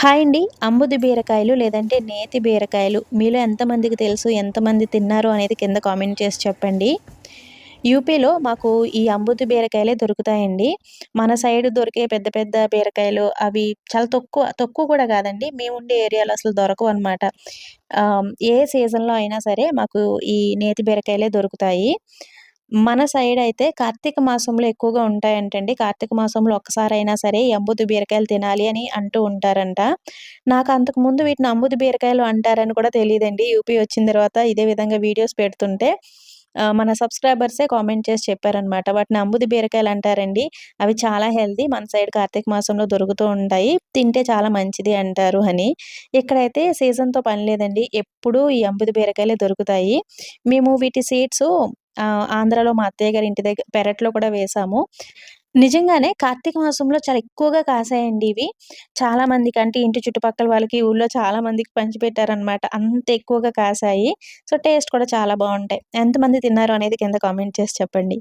Hi అండి. అంబుది బీరకాయలు లేదంటే నేతి బీరకాయలు. మీలో ఎంతమందికి తెలుసు ఎంతమంది తిన్నారు అనేది కింద కామెంట్ చేసి చెప్పండి. యూపీలో మాకు ఈ అంబుది బీరకాయలే దొరుకుతాయండి. మన సైడ్ దొరికే పెద్ద పెద్ద బీరకాయలు అవి చాలా తక్కువ తక్కువ కూడా కాదండి. మేము ఉండే ఏరియాలో అసలు దొరకవు అనమాట ఏ సీజన్లో అయినా సరే మాకు ఈ నేతి బీరకాయలే దొరుకుతాయి. మన సైడ్ అయితే కార్తీక మాసంలో ఎక్కువగా ఉంటాయంటండి. కార్తీక మాసంలో ఒక్కసారైనా సరే అంబుది బీరకాయలు తినాలి అని అంటూ ఉంటారంట. నాకు అంతకు ముందు వీటిని అంబుది బీరకాయలు అంటారని కూడా తెలియదండి. యూపీ వచ్చిన తర్వాత ఇదే విధంగా వీడియోస్ పెడుతుంటే మన సబ్స్క్రైబర్సే కామెంట్ చేసి చెప్పారనమాట వాటిని అంబుది బీరకాయలు అంటారండి. అవి చాలా హెల్దీ మన సైడ్ కార్తీక మాసంలో దొరుకుతూ ఉంటాయి. తింటే చాలా మంచిది అంటారు అని. ఇక్కడైతే సీజన్తో పని లేదండి. ఎప్పుడూ ఈ అంబుది బీరకాయలే దొరుకుతాయి. మేము వీటి సీడ్స్ ఆంధ్రాలో మా అత్తయ్య గారి ఇంటి దగ్గర పెరట్లో కూడా వేసాము. నిజంగానే కార్తీక మాసంలో చాలా ఎక్కువగా కాసాయండి ఇవి. చాలా మందికి అంటే ఇంటి చుట్టుపక్కల వాళ్ళకి ఊళ్ళో చాలా మందికి పంచిపెట్టారనమాట అంత ఎక్కువగా కాసాయి. సో టేస్ట్ కూడా చాలా బాగుంటాయి. ఎంతమంది తిన్నారు అనేది కింద కామెంట్ చేసి చెప్పండి.